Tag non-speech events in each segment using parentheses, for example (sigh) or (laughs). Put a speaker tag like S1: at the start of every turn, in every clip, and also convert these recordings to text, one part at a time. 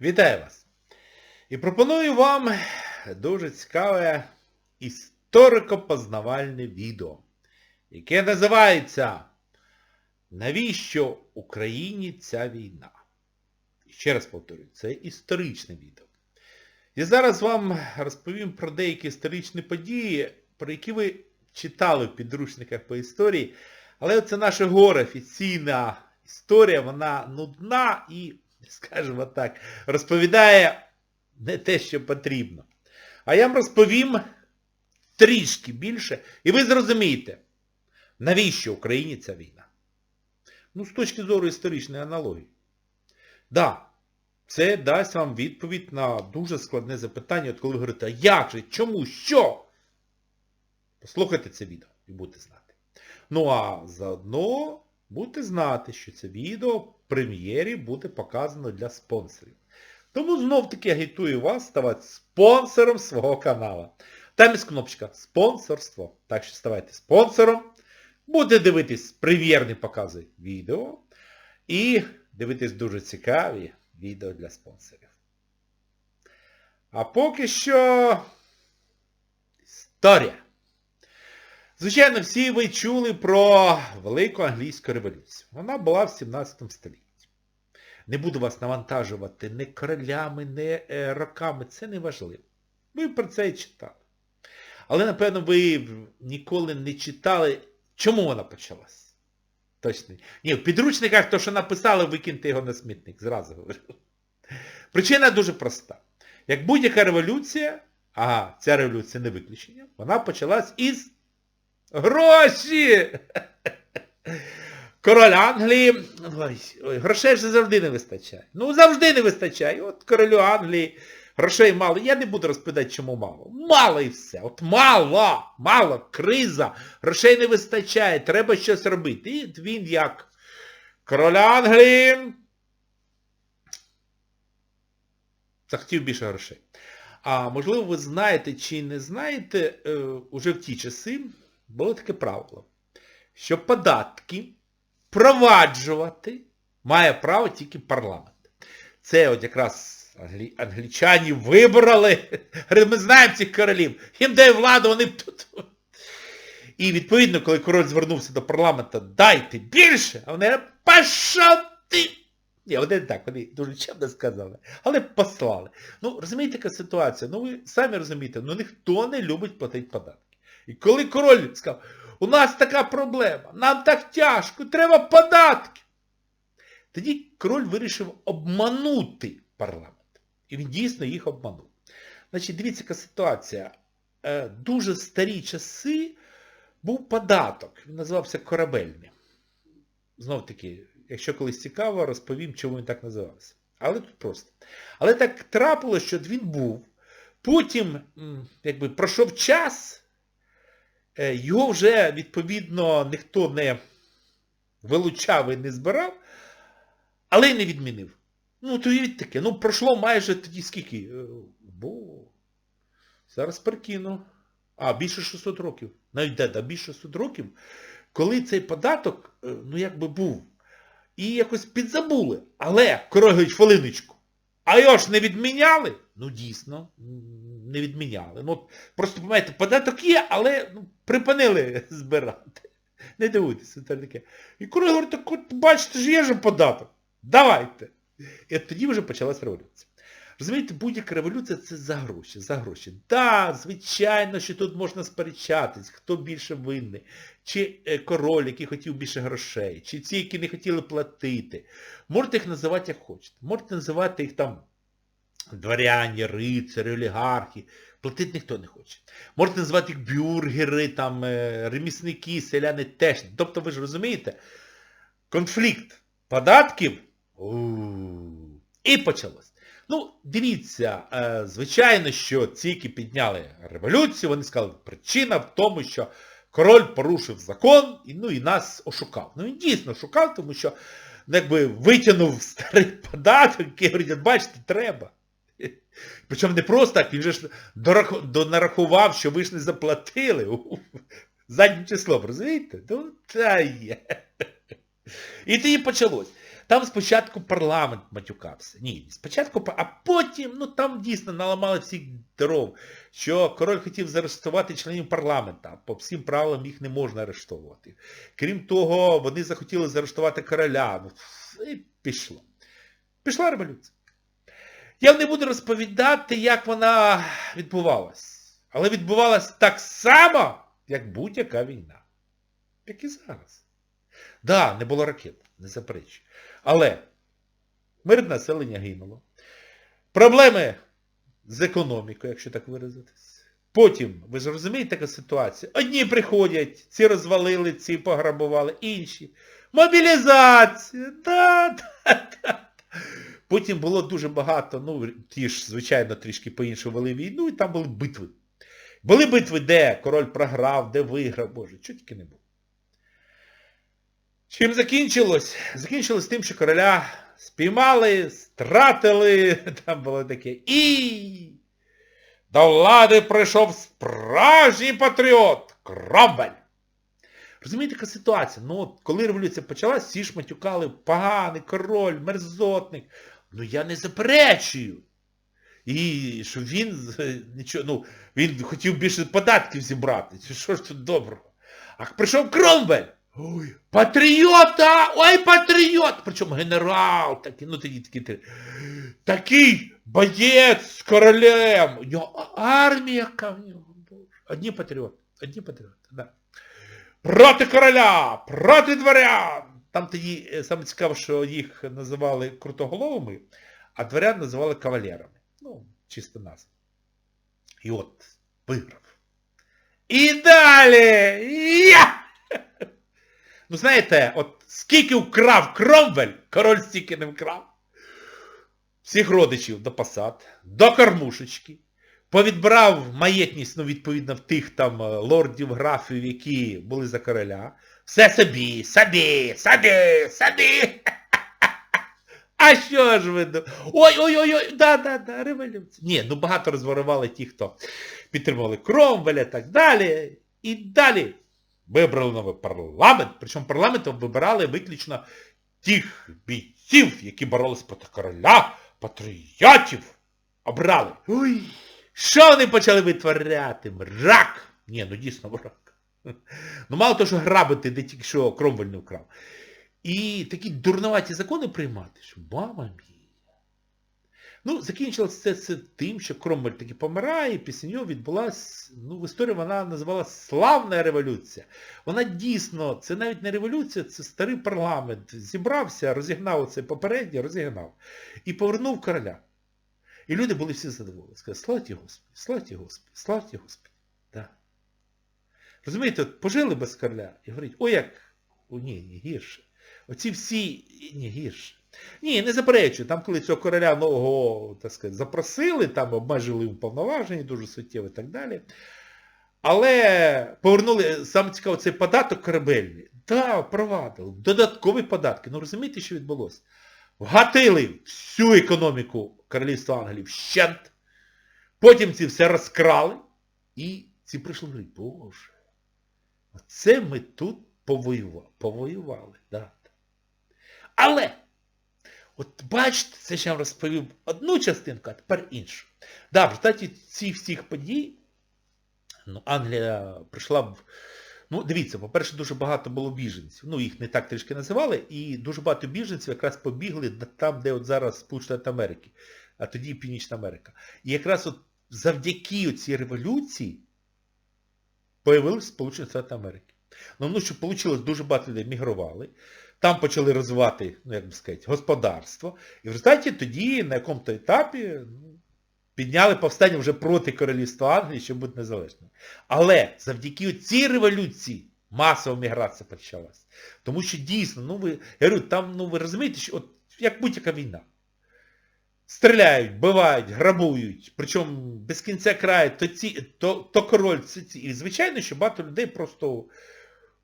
S1: Вітаю вас! І пропоную вам дуже цікаве історико-познавальне відео, яке називається Навіщо Україні ця війна? Ще раз повторюю, це історичне відео. Я зараз вам розповім про деякі історичні події, про які ви читали в підручниках по історії, але це наше горе, офіційна історія, вона нудна і, скажімо так, розповідає не те, що потрібно. А я вам розповім трішки більше, і ви зрозумієте, навіщо Україні ця війна. Ну, з точки зору історичної аналогії. Да, це дасть вам відповідь на дуже складне запитання, от коли ви говорите, а як же, чому, що? Послухайте це відео і будете знати. Ну а заодно будете знати, що це відео прем'єрі буде показано для спонсорів. Тому знов-таки агітую вас ставати спонсором свого каналу. Там є кнопочка спонсорство. Так що ставайте спонсором, будете дивитись прем'єрні покази відео і дивитись дуже цікаві відео для спонсорів. А поки що історія. Звичайно, всі ви чули про Велику Англійську революцію. Вона була в 17 столітті. Не буду вас навантажувати не королями, не роками, це не важливо. Ви про це і читали. Але, напевно, ви ніколи не читали, чому вона почалась. Точно. Ні, в підручниках то, що написали, викиньте його на смітник, зразу говорю. Причина дуже проста. Як будь-яка революція, а ця революція не виключення, вона почалась із гроші! Король Англії, ой, ой, грошей же завжди не вистачає. Ну, завжди не вистачає. От королю Англії грошей мало. Я не буду розповідати, чому мало. Мало і все. От мало, мало, криза, грошей не вистачає, треба щось робити. І він як король Англії захотів більше грошей. А можливо, ви знаєте чи не знаєте, е, уже в ті часи було таке правило, що податки впроваджувати має право тільки парламент. Це от якраз англі... англічані вибрали, ми знаємо цих королів, їм дай владу, вони тут. І відповідно, коли король звернувся до парламенту, дайте більше, а вони пішов ти! Ні, вони не так, вони дуже чемно сказали, але послали. Ну, розумієте, яка ситуація? Ну ви самі розумієте, ну ніхто не любить платити податки. І коли король сказав, у нас така проблема, нам так тяжко, треба податки. Тоді король вирішив обманути парламент. І він дійсно їх обманув. Значить, дивіться, яка ситуація. Е, Дуже старі часи був податок, він називався корабельний. Знов таки, якщо колись цікаво, розповім, чому він так називався. Але тут просто. Але так трапилось, що він був. Потім, якби пройшов час, його вже, відповідно, ніхто не вилучав і не збирав, але й не відмінив. Ну, то і таке. Ну, пройшло майже тоді скільки? Е, Бо... Зараз прикину. А, більше 600 років. Навіть де, да, більше 600 років, коли цей податок, е, ну, якби був. І якось підзабули. Але, Корогович, хвилиночку, а його ж не відміняли? Ну, дійсно, не відміняли. Ну, просто, понимаєте, податок є, але ну, припинили (laughs) збирати. Не дивуйтеся, це таке. І Король говорить, так от бачите, ж є же податок. Давайте. І от тоді вже почалась революція. Розумієте, будь-яка революція це за гроші, за гроші. Так, да, звичайно, що тут можна сперечатись, хто більше винний. Чи е, король, який хотів більше грошей, чи ці, які не хотіли платити. Можете їх називати як хочете. Можете називати їх там дворяні, рицарі, олігархи. Платити ніхто не хоче. Можете називати їх бюргери, там, е, ремісники, селяни теж. Тобто ви ж розумієте, конфлікт податків і почалось. Ну, дивіться, е, звичайно, що ці, які підняли революцію, вони сказали, причина в тому, що король порушив закон і, ну, і нас ошукав. Ну він дійсно шукав, тому що ну, якби витягнув (laughs) старий податок, який говорить, бачите, треба. Причому не просто так, він же ж донарахував, що ви ж не заплатили. Заднім числом, розумієте? Ну, та є. І тоді почалось. Там спочатку парламент матюкався. Ні, спочатку, а потім, ну там дійсно наламали всіх дров, що король хотів заарештувати членів парламента, по всім правилам їх не можна арештовувати. Крім того, вони захотіли заарештувати короля. Ну, і пішло. Пішла революція. Я не буду розповідати, як вона відбувалась. Але відбувалась так само, як будь-яка війна. Як і зараз. Да, не було ракет, не заперечую. Але мирне населення гинуло. Проблеми з економікою, якщо так виразитись. Потім, ви ж розумієте, така ситуація. Одні приходять, ці розвалили, ці пограбували, інші. Мобілізація! Да, да, да. Потім було дуже багато, ну, ті ж, звичайно, трішки по-іншому вели війну, і там були битви. Були битви, де король програв, де виграв, боже, чого тільки не було. Чим закінчилось? Закінчилось тим, що короля спіймали, стратили, (laughs) там було таке. І до влади прийшов справжній патріот Кромвель. Розумієте, яка ситуація? Ну, от, коли революція почалась, всі ж матюкали, поганий, король, мерзотник. Ну я не заперечую. І що він нічого, ну, він хотів більше податків зібрати. Що ж тут доброго? А прийшов Кромвель. Ой, патріота! Ой, патріот! Причому генерал такий, ну такий, такий, такий, боєць з королем. У нього армія яка в нього. Одні патріоти, одні патріоти, да. Проти короля, проти дворян. Там тоді е, саме цікаво, що їх називали крутоголовими, а дворян називали кавалерами. Ну, чисто назва. І от, виграв. І далі! Я! Ну знаєте, от скільки вкрав Кромвель, король стільки не вкрав. Всіх родичів до посад, до кормушечки. Повідбрав маєтність, ну, відповідно, в тих там е, лордів, графів, які були за короля. Все собі, собі, собі, собі. (laughs) А що ж ви? Ой-ой-ой, да, да, да, революція. Ні, ну багато розворували ті, хто підтримували Кромвеля і так далі. І далі вибрали новий парламент. Причому парламентом вибирали виключно тих бійців, які боролись проти короля, патріотів. Обрали. Ой, що вони почали витворяти? Мрак! Ні, ну дійсно мрак. Ну мало того, що грабити, де тільки що Кромвель не вкрав. І такі дурноваті закони приймати, що мама мія. Ну, закінчилось це, це тим, що Кромвель таки помирає, і після нього відбулася, ну, в історії вона називалась Славна революція. Вона дійсно, це навіть не революція, це старий парламент. Зібрався, розігнав оце попереднє, розігнав. І повернув короля. І люди були всі задоволені. Сказали, славті Господи, славті Господи, славті Господи. Да. Розумієте, от пожили без короля і говорить, ой як, о, ні, ні, гірше. Оці всі, ні, гірше. Ні, не заперечую, там коли цього короля нового, так сказати, запросили, там обмежили йому повноваження, дуже суттєво і так далі. Але повернули, саме цікаво, цей податок корабельний. Да, провадили. Додаткові податки. Ну розумієте, що відбулося? Вгатили всю економіку королівства Англії вщент. Потім ці все розкрали. І ці прийшли говорити, боже, оце ми тут повоювали. Повоювали, да. Але, от бачите, це ще вам розповів одну частинку, а тепер іншу. Да, в результаті цих всіх подій ну, Англія прийшла в... Ну, дивіться, по-перше, дуже багато було біженців. Ну, їх не так трішки називали, і дуже багато біженців якраз побігли там, де от зараз Сполучені Америки, а тоді Північна Америка. І якраз от завдяки цій революції появилися Сполучені Штати Америки. Ну, ну, що вийшло, дуже багато людей мігрували, там почали розвивати, ну, як би сказати, господарство. І в результаті тоді на якому-то етапі ну, підняли повстання вже проти королівства Англії, щоб бути незалежним. Але завдяки цій революції масова міграція почалась. Тому що дійсно, ну ви, я говорю, там, ну ви розумієте, що от як будь-яка війна. Стріляють, бивають, грабують, причому без кінця краю, то, ці, то, то король, це ці. І звичайно, що багато людей просто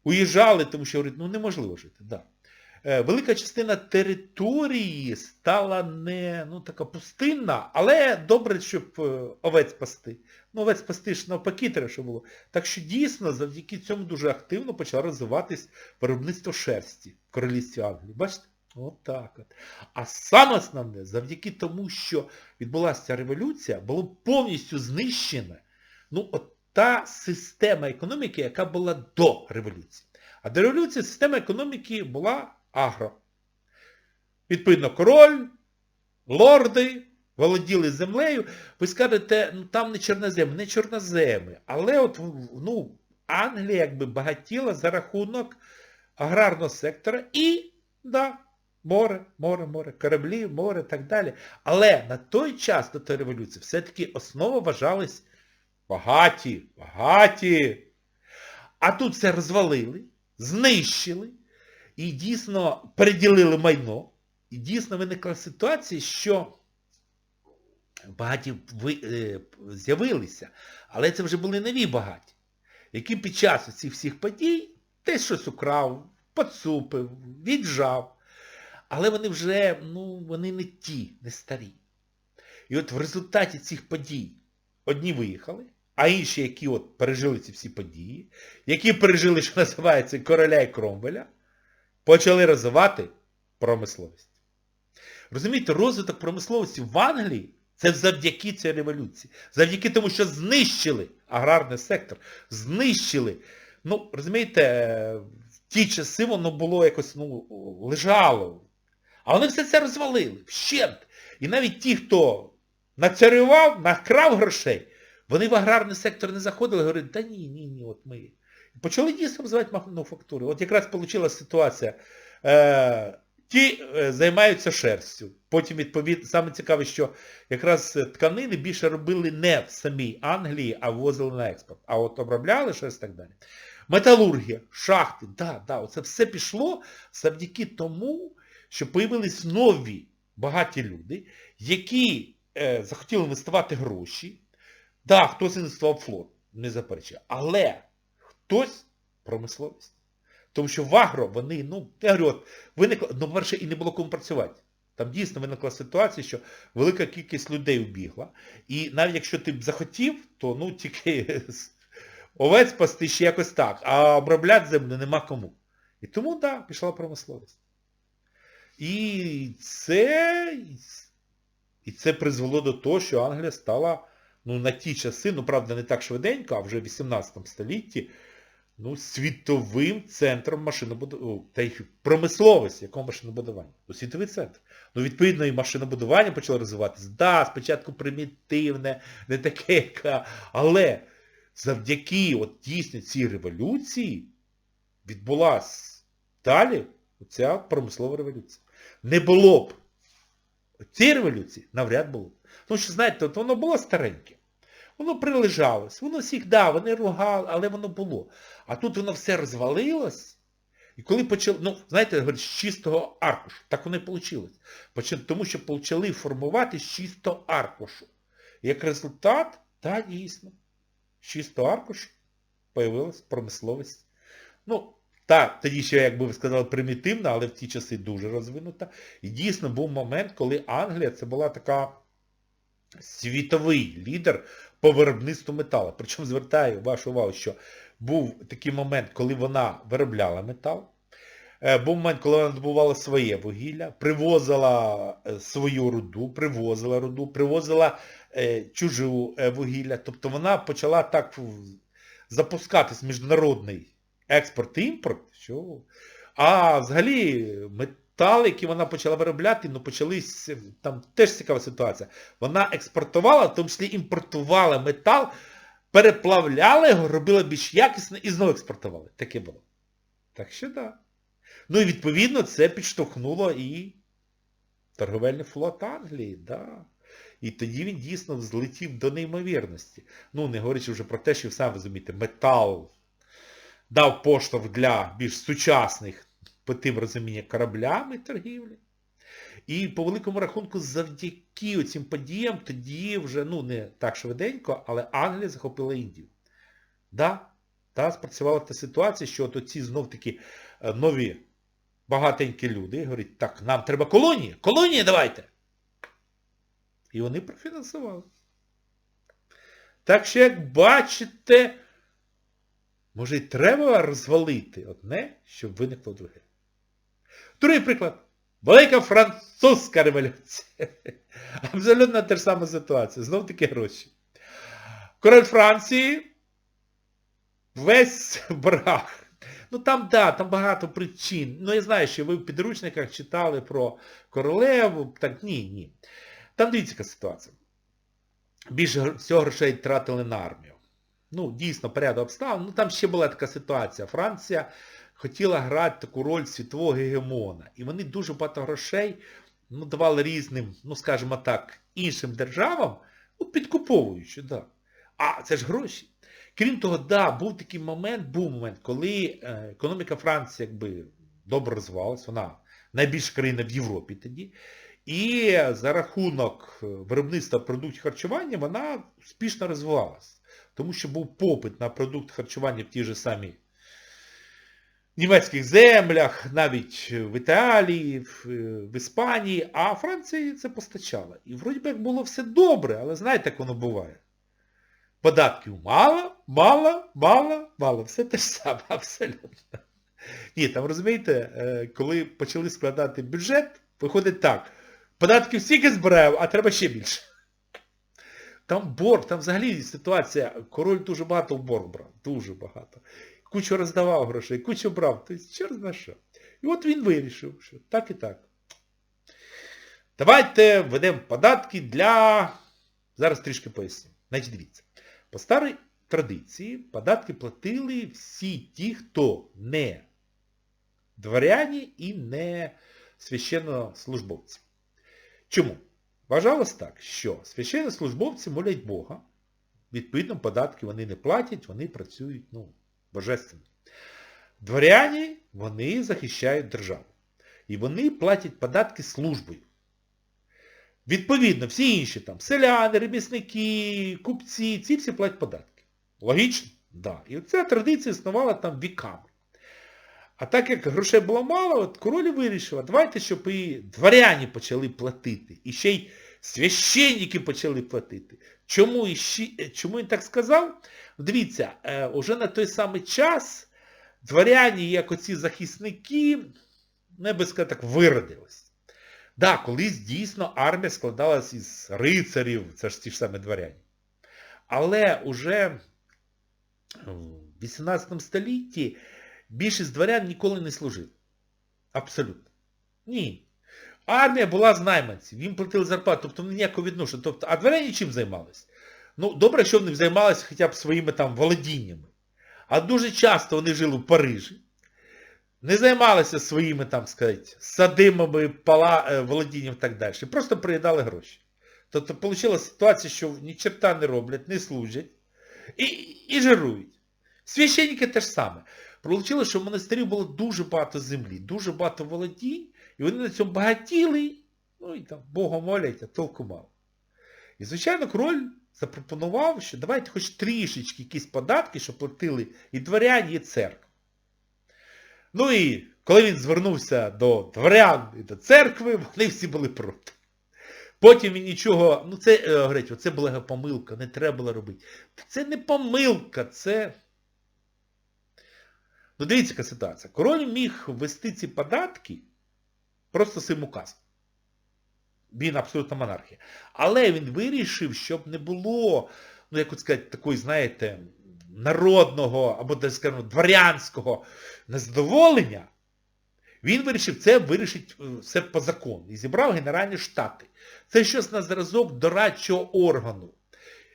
S1: уїжджали, тому що говорять, ну неможливо жити. Да. Е, Велика частина території стала не ну, така пустинна, але добре, щоб е, овець пасти. Ну, овець пасти ж навпаки треба, щоб було. Так що дійсно завдяки цьому дуже активно почало розвиватись виробництво шерсті в королівстві Англії. Бачите? От так от. А саме основне, завдяки тому, що відбулася ця революція, було повністю знищена ну, от та система економіки, яка була до революції. А до революції система економіки була агро. Відповідно, король, лорди володіли землею. Ви скажете, ну там не чорноземи, не чорноземи. Але от ну, Англія якби багатіла за рахунок аграрного сектора і, да, море, море, море, кораблі, море і так далі. Але на той час до тої революції все-таки основа вважались багаті, багаті. А тут все розвалили, знищили і дійсно переділили майно. І дійсно виникла ситуація, що багаті е, з'явилися, але це вже були нові багаті, які під час цих всіх подій десь щось украв, поцупив, віджав. Але вони вже, ну, вони не ті, не старі. І от в результаті цих подій одні виїхали, а інші, які от пережили ці всі події, які пережили, що називається, короля і Кромвеля, почали розвивати промисловість. Розумієте, розвиток промисловості в Англії це завдяки цій революції. Завдяки тому, що знищили аграрний сектор, знищили. Ну, розумієте, в ті часи воно було якось, ну, лежало. А вони все це розвалили, вщент. І навіть ті, хто нацарював, накрав грошей, вони в аграрний сектор не заходили, говорили, та ні, ні, ні, от ми. Почали дійсно розвивати мануфактури. От якраз вийшла ситуація. Е, ті е, займаються шерстю. Потім, відповідно, саме цікаве, що якраз тканини більше робили не в самій Англії, а ввозили на експорт. А от обробляли шерсть і так далі. Металургія, шахти, да, да, оце все пішло завдяки тому, що появились нові багаті люди, які е, захотіли інвестувати гроші. Да, хтось інвестував флот, не заперечує. Але хтось промисловість. Тому що в агро вони, ну, я говорю, от, виникло, ну, перше, і не було кому працювати. Там дійсно виникла ситуація, що велика кількість людей убігла. І навіть якщо ти б захотів, то ну тільки (laughs) овець пасти ще якось так, а обробляти землю нема кому. І тому, так, да, пішла промисловість. І це, і це призвело до того, що Англія стала ну, на ті часи, ну правда не так швиденько, а вже в 18 столітті, ну, світовим центром машинобудування, та й промисловості, якого машинобудування. Ну, світовий центр. Ну, відповідно, і машинобудування почало розвиватися. Да, спочатку примітивне, не таке, яке, але завдяки от дійсно цій революції відбулася далі оця промислова революція. Не було б цієї революції, навряд було б. Тому що, знаєте, от воно було стареньке. Воно прилежалось, воно всіх, да, вони ругали, але воно було. А тут воно все розвалилось. І коли почали, ну, знаєте, з чистого аркушу. Так воно і вийшло. Тому що почали формувати з чистого аркушу. Як результат, так, дійсно, з чистого аркушу появилась промисловість. Ну, так, тоді ще, як би ви сказали, примітивна, але в ті часи дуже розвинута. І дійсно був момент, коли Англія це була така світовий лідер по виробництву металу. Причому звертаю вашу увагу, що був такий момент, коли вона виробляла метал. Був момент, коли вона добувала своє вугілля, привозила свою руду, привозила руду, привозила чужу вугілля. Тобто вона почала так запускатись міжнародний експорт і імпорт, що... А взагалі метал, який вона почала виробляти, ну почались, там теж цікава ситуація. Вона експортувала, в тому числі імпортувала метал, переплавляла його, робила більш якісно і знову експортували. Таке було. Так що так. Да. Ну і відповідно це підштовхнуло і торговельний флот Англії, да. І тоді він дійсно злетів до неймовірності. Ну, не говорячи вже про те, що ви розумієте, метал дав поштовх для більш сучасних, по тим розуміння, кораблям і торгівлі. І по великому рахунку, завдяки цим подіям, тоді вже, ну, не так швиденько, але Англія захопила Індію. Да, да, спрацювала та ситуація, що от оці знов-таки нові багатенькі люди говорять, так, нам треба колонії, колонії давайте. І вони профінансували. Так що, як бачите, може і треба розвалити одне, щоб виникло друге. Другий приклад. Велика французька революція. (laughs) Абсолютно та ж сама ситуація. Знов таки гроші. Король Франції весь (laughs) в боргах. Ну там, да, там багато причин. Ну я знаю, що ви в підручниках читали про королеву. Так ні, ні. Там дивіться яка ситуація. Більше всього грошей тратили на армію. Ну, дійсно, порядок обставин. Ну там ще була така ситуація. Франція хотіла грати таку роль світового гегемона. І вони дуже багато грошей ну, давали різним, ну скажімо так, іншим державам, ну, підкуповуючи, да. А це ж гроші. Крім того, да, був такий момент, був момент, коли е, економіка Франції якби добре розвивалась, вона найбільша країна в Європі тоді. І за рахунок е, виробництва продуктів харчування вона успішно розвивалась. Тому що був попит на продукт харчування в тій же самій німецьких землях, навіть в Італії, в, е, Іспанії, а Франція це постачала. І вроді би як було все добре, але знаєте, як воно буває. Податків мало, мало, мало, мало. Все те ж саме, (laughs) абсолютно. Ні, там розумієте, е, коли почали складати бюджет, виходить так. Податків стільки збираємо, а треба ще більше. Там борг, там взагалі ситуація, король дуже багато в борг брав, дуже багато. Кучу роздавав грошей, кучу брав, тобто чорт на що. І от він вирішив, що так і так. Давайте введемо податки для... Зараз трішки поясню. Значить, дивіться. По старій традиції податки платили всі ті, хто не дворяні і не священнослужбовці. Чому? Вважалось так, що священнослужбовці молять Бога, відповідно податки вони не платять, вони працюють, ну, божественно. Дворяні, вони захищають державу. І вони платять податки службою. Відповідно, всі інші там, селяни, ремісники, купці, ці всі платять податки. Логічно? Да. І ця традиція існувала там віками. А так як грошей було мало, от король вирішив, давайте, щоб і дворяні почали платити. І ще й священники почали платити. Чому, і ще- чому він так сказав? Дивіться, е, уже на той самий час дворяні, як оці захисники, я би сказав так, виродились. Да, колись дійсно армія складалась із рицарів, це ж ті ж самі дворяні. Але уже в 18 столітті більшість дворян ніколи не служили. Абсолютно. Ні. Армія була з найманців, їм платили зарплату, тобто вони ніякого відношення. Тобто, а дворяні чим займалися? Ну, добре, що вони займалися хоча б своїми там володіннями. А дуже часто вони жили в Парижі, не займалися своїми, там, сказати, садимами, пала, е, володінням і так далі. Просто приїдали гроші. Тобто вийшла ситуація, що ні черта не роблять, не служать і, і жирують. Священники те ж саме. Получилось, що в монастирі було дуже багато землі, дуже багато володінь, і вони на цьому багатіли, ну і там Бога молять, а толку мало. І, звичайно, король запропонував, що давайте хоч трішечки якісь податки, щоб платили і дворяні, і церква. Ну і коли він звернувся до дворян і до церкви, вони всі були проти. Потім він нічого, ну це, е, говорить, це була помилка, не треба було робити. Це не помилка, це... Ну дивіться, яка ситуація. Король міг ввести ці податки просто цим указом. Він абсолютно монархія. Але він вирішив, щоб не було, ну як от сказати, такої, знаєте, народного або, так скажімо, дворянського незадоволення, він вирішив це вирішить е, все по закону. І зібрав Генеральні Штати. Це щось на зразок дорадчого органу,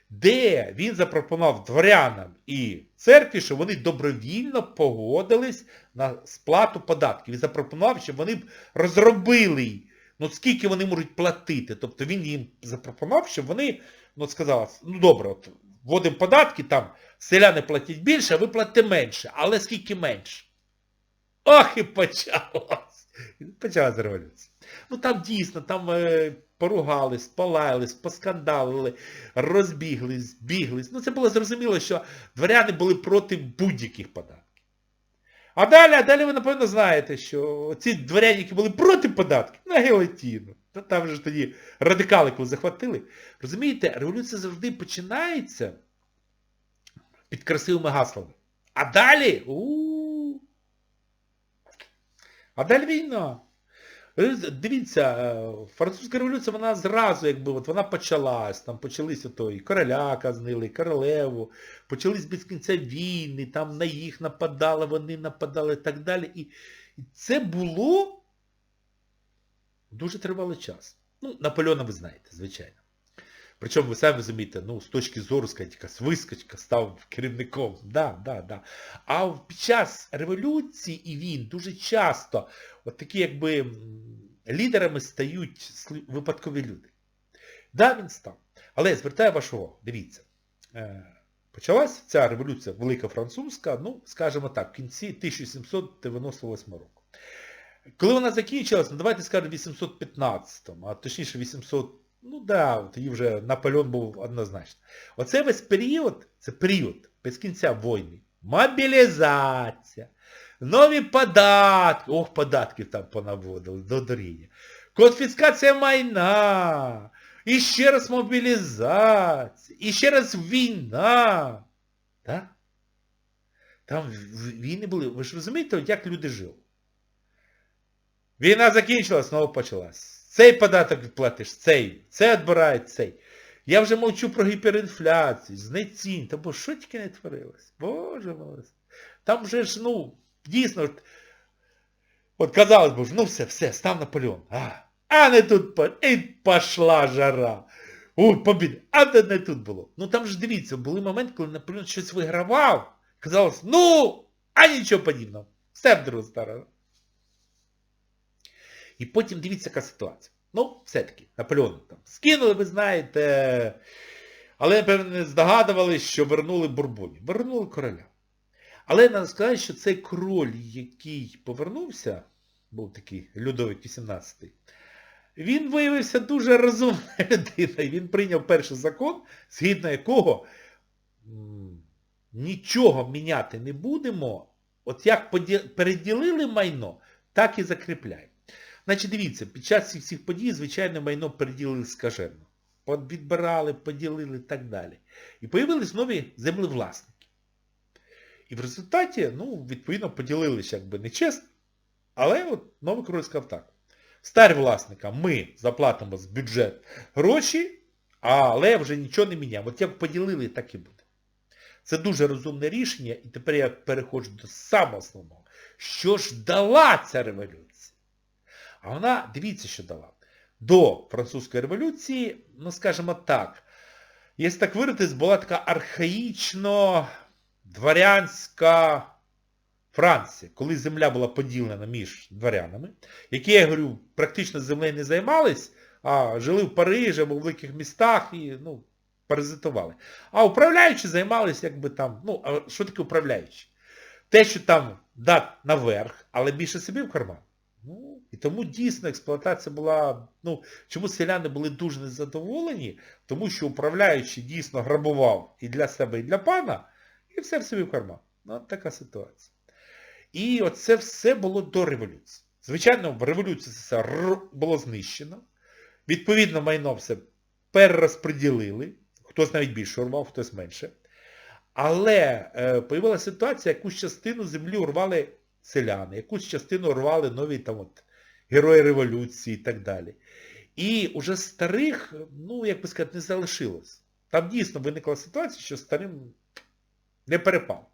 S1: де він запропонував дворянам і церкві, що вони добровільно погодились на сплату податків. Він запропонував, щоб вони б розробили, ну скільки вони можуть платити. Тобто він їм запропонував, щоб вони, ну сказали, ну добре, от вводимо податки, там селяни платять більше, а ви платите менше. Але скільки менше? Ох і почалось. Почалась революція. Ну там дійсно, там е, поругались, полаялись, поскандалили, розбіглись, біглись. Ну це було зрозуміло, що дворяни були проти будь-яких податків. А далі, а далі ви, напевно, знаєте, що ці дворяні, які були проти податків, на гелотіну. Та там вже ж тоді радикали, коли захватили. Розумієте, революція завжди починається під красивими гаслами. А далі, у А далі війна. Е, Дивіться, е, французька революція, вона зразу, якби, от вона почалась, там почалися то і короля казнили, і королеву, почались без кінця війни, там на їх нападали, вони нападали і так далі. І, і це було дуже тривалий час. Ну, Наполеона ви знаєте, звичайно. Причому ви самі розумієте, ну, з точки зору, скажіть, якась вискочка став керівником. Да, да, да. А під час революції і він дуже часто от такі якби лідерами стають випадкові люди. Да, він став. Але звертаю вашу увагу, дивіться. е, Почалась ця революція Велика Французька, ну, скажімо так, в кінці 1798 року. Коли вона закінчилась, ну давайте скажемо 815-му, а точніше 800, ну да, тоді вже Наполеон був однозначно. Оце весь період, це період без кінця війни. Мобілізація, нові податки, ох, податків там понаводили, до доріння. Конфіскація майна, і ще раз мобілізація, і ще раз війна. Так? Там війни були, ви ж розумієте, як люди жили? Війна закінчилась, знову почалась. Цей податок платиш, цей, це відбирають цей. Я вже мовчу про гіперінфляцію, знецінь, бо що тільки не творилось? Боже милосердний. Там вже ж, ну, дійсно, от, казалось би, ну все, все, став Наполеон. А, а не тут, і пошла жара. Ой, побіда. А де не тут було. Ну там ж дивіться, були моменти, коли Наполеон щось вигравав. Казалось, ну, а нічого подібного. Все в сторону. І потім дивіться, яка ситуація. Ну, все-таки, Наполеон там скинули, ви знаєте, але, напевно, не здогадувалися, що вернули Бурбонів. Вернули короля. Але треба сказати, що цей король, який повернувся, був такий Людовик XVIII, він виявився дуже розумною (laughs) людиною. Він прийняв перший закон, згідно якого нічого міняти не будемо. От як переділили майно, так і закріпляємо. Значить, дивіться, під час цих всіх подій, звичайно, майно переділили скажено. Відбирали, поділили і так далі. І появились нові землевласники. І в результаті, ну, відповідно, поділилися якби нечесно, але от новий король сказав так. Старі власника ми заплатимо з бюджет гроші, але вже нічого не міняємо. От як поділили, так і буде. Це дуже розумне рішення, і тепер я переходжу до самого основного. Що ж дала ця революція? А вона, дивіться, що дала. До французької революції, ну скажімо так, якщо так виразитись, була така архаїчно дворянська Франція, коли земля була поділена між дворянами, які, я говорю, практично землею не займались, а жили в Парижі або в великих містах і, ну, паразитували. А управляючі займалися, якби там, ну, а що таке управляючі? Те, що там дат наверх, але більше собі в карман. І тому дійсно експлуатація була, ну, чому селяни були дуже незадоволені, тому що управляючий дійсно грабував і для себе, і для пана, і все в собі в карман. Ну, така ситуація. І оце все було до революції. Звичайно, в революції це все було знищено. Відповідно, майно все перерозподілили. Хтось навіть більше урвав, хтось менше. Але е, появилася ситуація, якусь частину землі урвали селяни, якусь частину урвали нові там от герої революції і так далі. І уже старих, ну, як би сказати, не залишилось. Там дійсно виникла ситуація, що старим не перепав.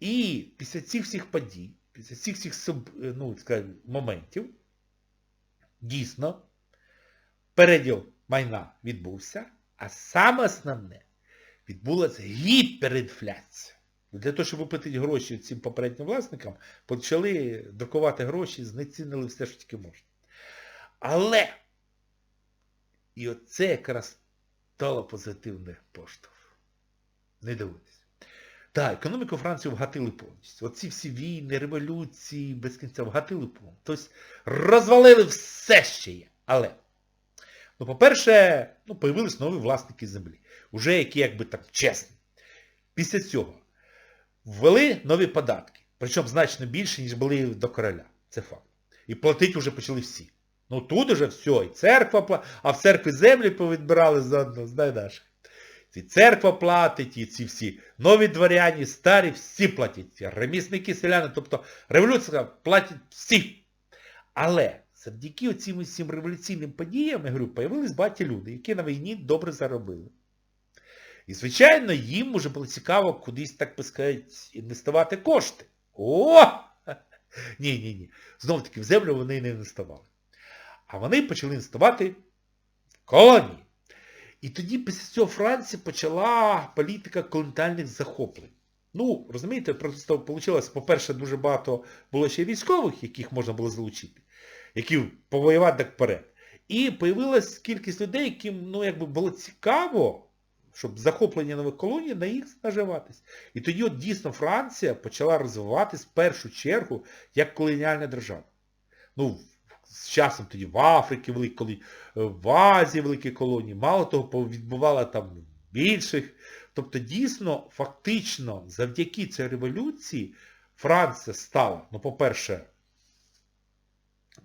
S1: І після цих всіх подій, після цих всіх ну, моментів, дійсно, переділ майна відбувся, а саме основне, відбулася гіперінфляція. Для того, щоб виплатити гроші цим попереднім власникам, почали друкувати гроші, знецінили все, що тільки можна. Але, і оце якраз дало позитивний поштовх. Не дивуйтесь. Так, економіку Франції вгатили повністю. Оці всі війни, революції, без кінця вгатили повністю. Тобто розвалили все ще є. Але, ну, по-перше, ну, появились нові власники землі. Уже які якби так чесні. Після цього ввели нові податки. Причому значно більше, ніж були до короля. Це факт. І платити вже почали всі. Ну тут уже все, і церква платить, а в церкві землі повідбирали заодно, знай наших. І церква платить, і ці всі нові дворяні, старі, всі платять. Ремісники, селяни, тобто революція платять всі. Але завдяки усім революційним подіям, я говорю, появились багаті люди, які на війні добре заробили. І, звичайно, їм уже було цікаво кудись, так би сказати, інвестувати кошти. О! (laughs) Ні, ні. Знов таки в землю вони не інвестували. А вони почали інвестувати в колонії. І тоді після цього Франція почала політика континентальних захоплень. Ну, розумієте, просто вийшло, по-перше, дуже багато було ще військових, яких можна було залучити, які повоювати так вперед. І появилась кількість людей, яким ну, якби було цікаво, щоб захоплення нових колоній на їх наживатись. І тоді от дійсно Франція почала розвиватись в першу чергу як колоніальна держава. Ну, з часом тоді в Африці великі колонії, в Азії великі колонії, мало того, відбувала там більших. Тобто дійсно, фактично, завдяки цій революції Франція стала, ну, по-перше,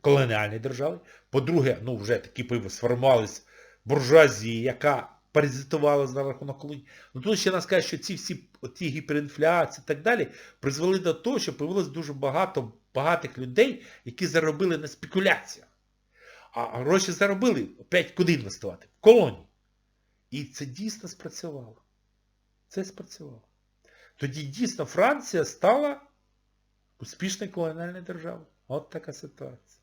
S1: колоніальною державою, по-друге, ну, вже такі сформувались буржуазії, яка паразитувала за рахунок колонії. Ну тут ще нас каже, що ці всі ті гіперінфляції і так далі призвели до того, що появилось дуже багато багатих людей, які заробили на спекуляціях. А гроші заробили, опять куди інвестувати? В колонії. І це дійсно спрацювало. Це спрацювало. Тоді дійсно Франція стала успішною колоніальною державою. От така ситуація.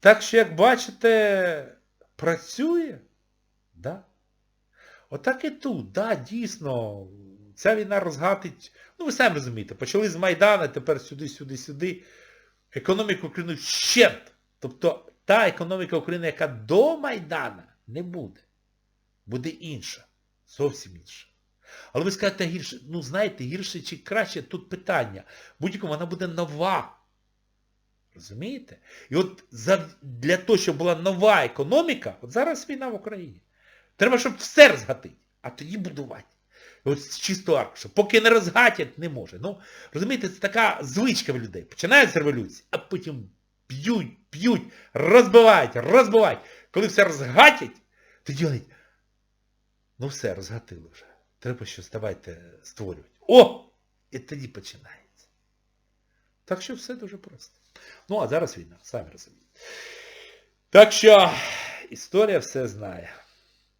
S1: Так що, як бачите, працює. Да? Отак і тут, да, дійсно, ця війна розгатить, ну ви самі розумієте, почали з Майдана, тепер сюди, сюди, сюди. Економіка України вщент. Тобто та економіка України, яка до Майдана, не буде. Буде інша. Зовсім інша. Але ви скажете гірше, ну знаєте, гірше чи краще, тут питання. Будь-якому вона буде нова. Розумієте? І от для того, щоб була нова економіка, от зараз війна в Україні. Треба, щоб все розгатити, а тоді будувати. З чистого аркуша. Поки не розгатять, не може. Ну, розумієте, це така звичка в людей. Починають з революції, а потім п'ють, п'ють, розбивають, розбивають. Коли все розгатять, тоді вони, ну все, розгатили вже. Треба щось давайте створювати. О! І тоді починається. Так що все дуже просто. Ну, а зараз війна, самі розумієте. Так що історія все знає.